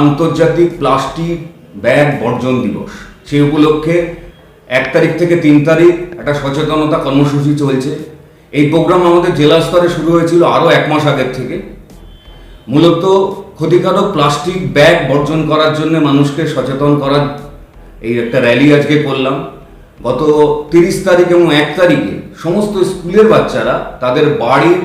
আন্তর্জাতিক plastic bag বর্জন দিবস। সেই উপলক্ষে এক তারিখ থেকে তিন তারিখ একটা সচেতনতা কর্মসূচি চলছে। এই প্রোগ্রাম আমাদের জেলা স্তরে শুরু হয়েছিল আরও এক মাস আগের থেকে। মূলত ক্ষতিকারক প্লাস্টিক ব্যাগ বর্জন করার জন্য মানুষকে সচেতন করার এই একটা র্যালি আজকে করলাম। গত তিরিশ তারিখ এবং এক তারিখে সমস্ত স্কুলের বাচ্চারা তাদের বাড়ির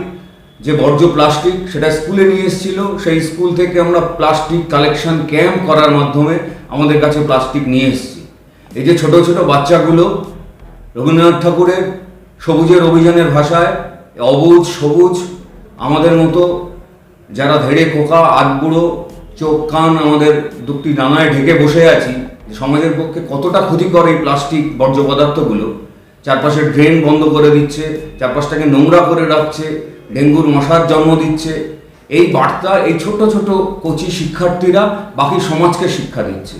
যে বর্জ্য প্লাস্টিক সেটা স্কুলে নিয়ে এসেছিল, সেই স্কুল থেকে আমরা প্লাস্টিক কালেকশন ক্যাম্প করার মাধ্যমে আমাদের কাছে প্লাস্টিক নিয়ে এসেছি। এই যে ছোট ছোট বাচ্চাগুলো, রবীন্দ্রনাথ ঠাকুরের সবুজের অভিযানের ভাষায়, অবুজ সবুজ, আমাদের মতো যারা ধেড়ে কোকা আধবুড়ো, চোখ কান আমাদের দুটি ডানায় ঢেকে বসে আছি, সমাজের পক্ষে কতটা ক্ষতিকর এই প্লাস্টিক বর্জ্য পদার্থগুলো? চারপাশের ড্রেন বন্ধ করে দিচ্ছে, চারপাশটাকে নোংরা করে রাখছে ডেঙ্গুর মশার জন্ম দিচ্ছে। এই বার্তা এই ছোট ছোট কচি শিক্ষার্থীরা বাকি সমাজকে শিক্ষা দিচ্ছে।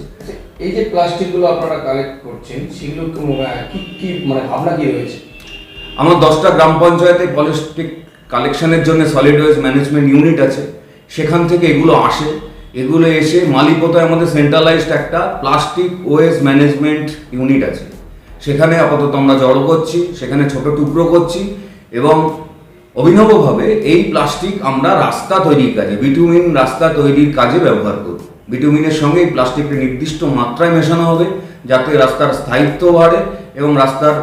এই যে প্লাস্টিকগুলো আপনারা কালেক্ট করছেন সেগুলো কি কি মানে ভাবনা কি রয়েছে? আমার দশটা গ্রাম পঞ্চায়েতে প্লাস্টিক কালেকশনের জন্য সলিড ওয়েস্ট ম্যানেজমেন্ট ইউনিট আছে। সেখান থেকে এগুলো আসে। এগুলো এসে মালিপতায় আমাদের সেন্ট্রালাইজড একটা প্লাস্টিক ওয়েস্ট ম্যানেজমেন্ট ইউনিট আছে। সেখানে আপাতত আমরা জড়ো করছি সেখানে ছোট টুকরো করছি এবং অভিনবভাবে এই প্লাস্টিক আমরা রাস্তা তৈরির কাজে বিটুমিন রাস্তা তৈরির কাজে ব্যবহার করব বিটুমিনের সঙ্গে এই প্লাস্টিকটি নির্দিষ্ট মাত্রায় মেশানো হবে যাতে রাস্তার স্থায়িত্ব বাড়ে এবং রাস্তার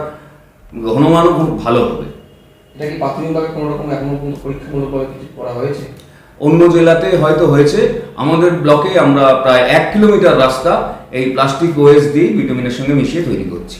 ঘনমানও খুব ভালো হবে। এটা কি প্রাথমিকভাবে কোনো রকম এখনও পর্যন্ত পরীক্ষামূলকভাবে কিছু করা হয়েছে? অন্য জেলাতে হয়তো হয়েছে। আমাদের ব্লকে আমরা প্রায় এক কিলোমিটার রাস্তা এই প্লাস্টিক ওয়েস্ট দিয়ে ভিটামিনের সঙ্গে মিশিয়ে তৈরি করছি।